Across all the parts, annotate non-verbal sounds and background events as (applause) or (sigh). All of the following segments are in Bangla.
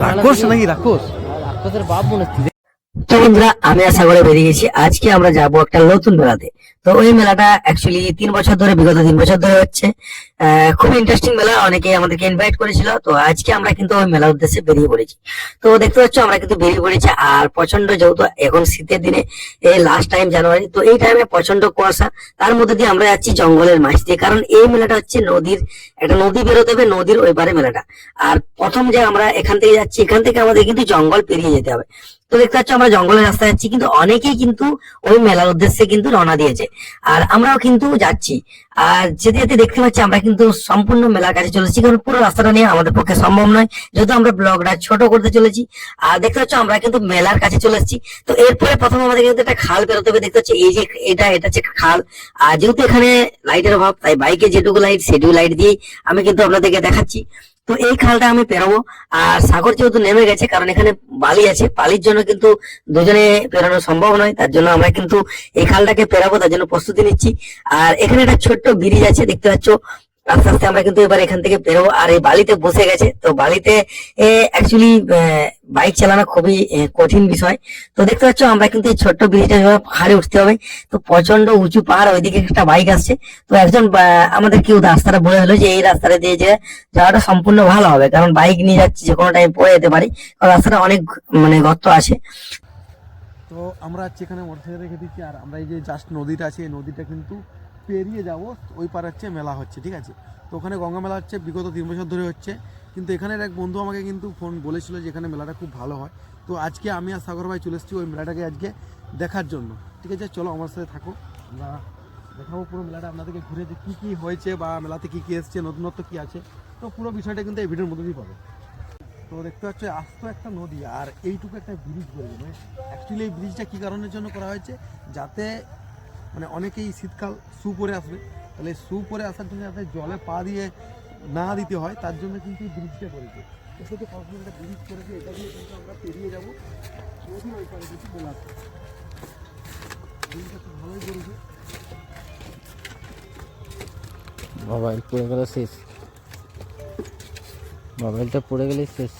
রাক্ষস নাকি রাক্ষস? রাক্ষসের বাপ মনে হচ্ছে। তো বন্ধুরা, আমি আশা করে বেরিয়ে গেছি। আজকে আমরা যাব একটা নতুন মেলাতে। তো ওই মেলাটা অ্যাকচুয়ালি তিন বছর ধরে, বিগত তিন বছর ধরে হচ্ছে। খুব ইন্টারেস্টিং মেলা। অনেকে আমাদেরকে ইনভাইট করেছিল। তো আজকে আমরা কিন্তু ওই মেলার উদ্দেশ্যে বেরিয়ে পড়েছি। তো দেখতে পাচ্ছ, আমরা কিন্তু বেরিয়ে পড়েছি। আর প্রচণ্ড যেহেতু এখন শীতের দিনে, এই লাস্ট টাইম জানুয়ারি, তো এই টাইমে প্রচণ্ড কুয়াশা। তার মধ্যে দিয়ে আমরা যাচ্ছি জঙ্গলের মাছ দিয়ে। কারণ এই মেলাটা হচ্ছে নদীর, একটা নদী বেরোতে হবে, নদীর ওই পারে মেলাটা। আর প্রথম যে আমরা এখান থেকে যাচ্ছি, এখান থেকে আমাদের কিন্তু জঙ্গল পেরিয়ে যেতে হবে। তো দেখতে পাচ্ছ আমরা জঙ্গলের রাস্তায় যাচ্ছি, কিন্তু অনেকেই কিন্তু ওই মেলার উদ্দেশ্যে কিন্তু রওনা দিয়েছে। আর আমরাও কিন্তু যাচ্ছি। আর যেতে যেতে দেখতে পাচ্ছি আমরা কিন্তু সম্পূর্ণ মেলার কাছে চলেছি, কারণ পুরো রাস্তাটা নিয়ে আমাদের পক্ষে সম্ভব নয়, যেহেতু আমরা ব্লগটা ছোট করতে চলেছি। আর দেখতে পাচ্ছ আমরা কিন্তু মেলার কাছে চলে এসেছি। তো এরপরে প্রথম আমাদের কিন্তু একটা খাল বেরোতে হবে, দেখতে পাচ্ছি এই যে এটা এটা হচ্ছে খাল। আর যেহেতু এখানে লাইটের অভাব, তাই বাইকে যেটুকু লাইট সেটুকু লাইট দিয়ে আমি কিন্তু আপনাদেরকে দেখাচ্ছি। তো এই খালটা আমি পেরোবো। আর সাগর যেহেতু নেমে গেছে, কারণ এখানে বালি আছে, বালির জন্য কিন্তু দুজনে পেরানো সম্ভব নয়, তার জন্য আমরা কিন্তু এই খালটাকে পেরাবো, তার জন্য প্রস্তুতি নিচ্ছি। আর এখানে একটা ছোট্ট ব্রিজ আছে, দেখতে পাচ্ছ। আস্তে আস্তে আমরা কিন্তু এবার এখান থেকে বেরোবো। আর এই বালিতে বসে গেছে। তো বালিতে অ্যাকচুয়ালি বাইক চালানো খুবই কঠিন বিষয়। তো দেখতে পাচ্ছ, আমরা কিন্তু এই ছোট্ট ব্রিজটা পাহাড়ে উঠতে হবে। তো প্রচণ্ড উঁচু পাহাড়, ওইদিকে একটা বাইক আসছে। তো একজন আমাদের কেউ রাস্তাটা বলে হলো যে, এই রাস্তাটা দিয়ে যে যাওয়াটা সম্পূর্ণ ভালো হবে। কারণ বাইক নিয়ে যাচ্ছি, যে কোনো টাইম পড়ে যেতে পারি। কারণ রাস্তাটা অনেক মানে গর্ত আছে। তো আমরা মোটরসাইকেল রেখে দিচ্ছি। আর আমরা এই যে জাস্ট নদীটা আছে, এই নদীটা কিন্তু পেরিয়ে যাব, ওই পার হচ্ছে মেলা হচ্ছে, ঠিক আছে? তো ওখানে গঙ্গা মেলা হচ্ছে, বিগত তিন বছর ধরে হচ্ছে। কিন্তু এখানের এক বন্ধু আমাকে কিন্তু ফোন বলেছিল যে এখানে মেলাটা খুব ভালো হয়। তো আজকে আমি আর সাগর ভাই চলে এসেছি ওই মেলাটাকে আজকে দেখার জন্য। ঠিক আছে? চলো আমার সাথে থাকো। আমরা দেখাবো পুরো মেলাটা, আপনাদেরকে ঘুরে যে কী কী হয়েছে বা মেলাতে কী কী এসছে, নতুনত্ব কী আছে। তো পুরো বিষয়টা কিন্তু এই ভিডিওর মধ্যেই পাবে। তো দেখতে পাচ্ছ, আস্ত একটা নদী, আর এইটুকু একটা ব্রিজ করেছে মানে অ্যাকচুয়ালি এই ব্রিজটা কী কারণের জন্য করা হয়েছে? যাতে মানে অনেকেই শীতকাল শু পরে আসবে। তাহলে শু পরে আসার জন্য যাতে জলে পা দিয়ে না দিতে হয়, তার জন্য কিন্তু এই ব্রিজটা করেছে ব্রিজ করেছে এটা দিয়ে কিন্তু আমরা পেরিয়ে যাব। কিছু ভালোই মোবাইল পড়ে গেলে শেষ। মোবাইলটা পড়ে গেলে শেষ।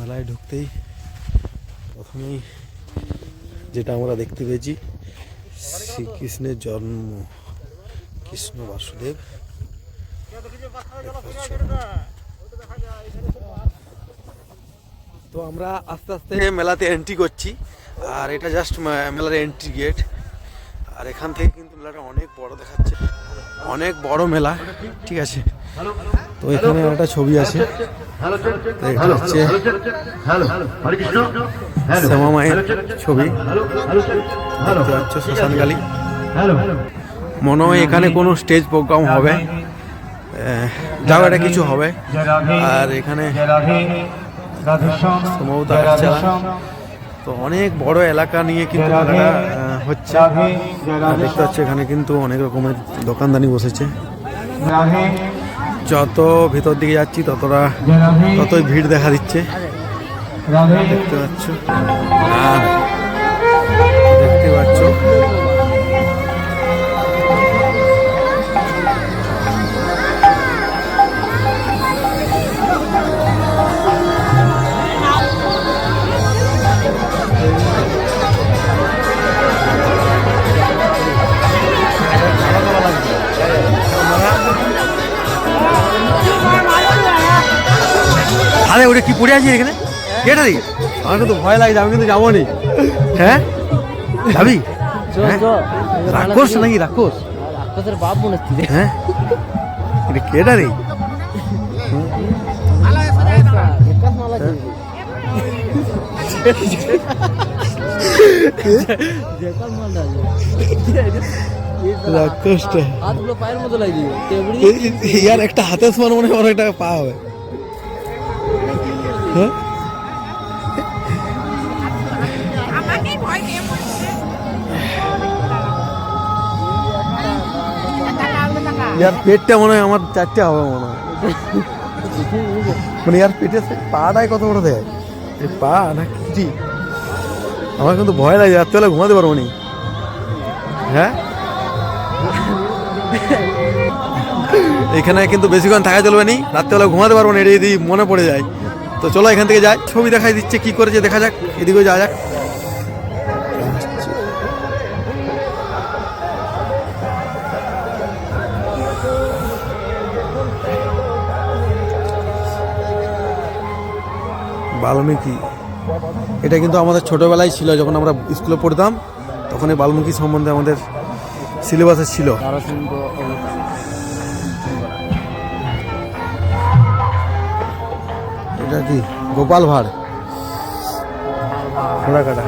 মেলায় ঢুকতেই প্রথমেই যেটা আমরা দেখতে পেয়েছি, শ্রীকৃষ্ণের জন্ম, কৃষ্ণ বাসুদেব। তো আমরা আস্তে আস্তে মেলাতে এন্ট্রি করছি, আর এটা জাস্ট মেলার এন্ট্রি গেট আর এখান থেকে কিন্তু মেলাটা অনেক বড় দেখাচ্ছে, অনেক বড় মেলা, ঠিক আছে? তো এখানে একটা ছবি আছে। হচ্ছে শ্যামা মায়ের ছবি। দেখতে পাচ্ছ শ্মশানকালী মনে হয় এখানে কোনো স্টেজ প্রোগ্রাম হবে। যাও এটা কিছু হবে। আর এখানে সম্ভবত। তো অনেক বড় এলাকা নিয়ে কিন্তু মেলাটা হচ্ছে। দেখতে পাচ্ছ এখানে কিন্তু অনেক রকমের দোকানদানি বসেছে। যত ভেতর দিকে যাচ্ছি ততটা ততই ভিড় দেখা দিচ্ছে। দেখতে পাচ্ছ। আর দেখতে পাচ্ছ আরে ওটা কি পড়ে আছে এখানে? কেটে দিই আমার কিন্তু ভয় লাগছে আমি কিন্তু যাব নি। হ্যাঁ? (laughs) যাবি? হ্যাঁ? রাক্ষস নাকি রাক্ষস? রাক্ষসের বাপ মনে হচ্ছে। হ্যাঁ? এটা কেটে দিই রাক্ষসটা। হাতগুলো পায়ের মতো লাগিয়ে ইয়ার একটা হাতের সমান মনে হয় অনেক টাকা পাওয়া হবে। ইয়ার পেটটা মনে হয় আমার চারটে হবে মনে হয়। মানে ইয়ার পেটের সে পাটাই কত বড় দেয়? পা না কি? আমার কিন্তু ভয় লাগে রাত্রে ঘুমাতে পারব নি। হ্যাঁ? এখানে কিন্তু বেশিক্ষণ থাকা চলবে নি রাত্রেবেলা ঘুমাতে পারব না এটা যদি মনে পড়ে যায়। তো চলো এখান থেকে যাই। ছবি দেখাই দিচ্ছে, কি করেছে, দেখা যাক, এদিকেও যাওয়া যাক। বাল্মীকি, এটা কিন্তু আমাদের ছোটবেলায় ছিল, যখন আমরা স্কুলে পড়তাম তখন এই বাল্মীকি সম্বন্ধে আমাদের সিলেবাসে ছিল। এটা কি? গোপাল ভাড়? ঘোড়া কাটা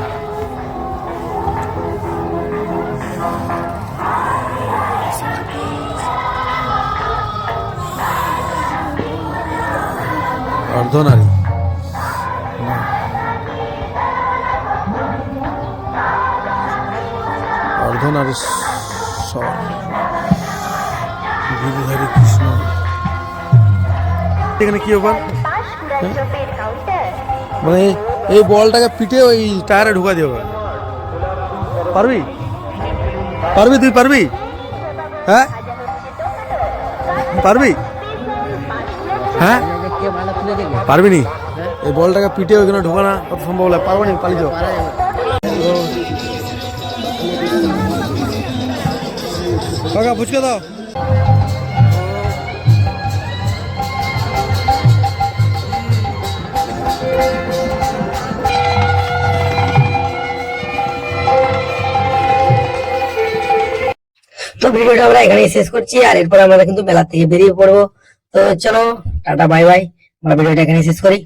অর্ধনারী অর্ধনারী গিরিধারী কৃষ্ণ। এখানে কি ব্যাপার? মানে এই বলটাকে পিঠে ওই টায়ারে ঢুকা দিয়ে পারবি? পারবি তুই পারবি? হ্যাঁ? পারবি? হ্যাঁ? পারবি নি এই বলটাকে পিঠে ওইখানে ঢোকানা কত সম্ভব হলে? পারব নি? পালিয়ে যাও। কাকা ফুচকা দাও। ভিডিওটা আমরা এখানেই শেষ করছি, আর এরপর আমরা কিন্তু মেলা থেকে বেরিয়ে পড়ব। তো চলো, টাটা, বাই বাই। আমরা ভিডিওটা এখানেই শেষ করি।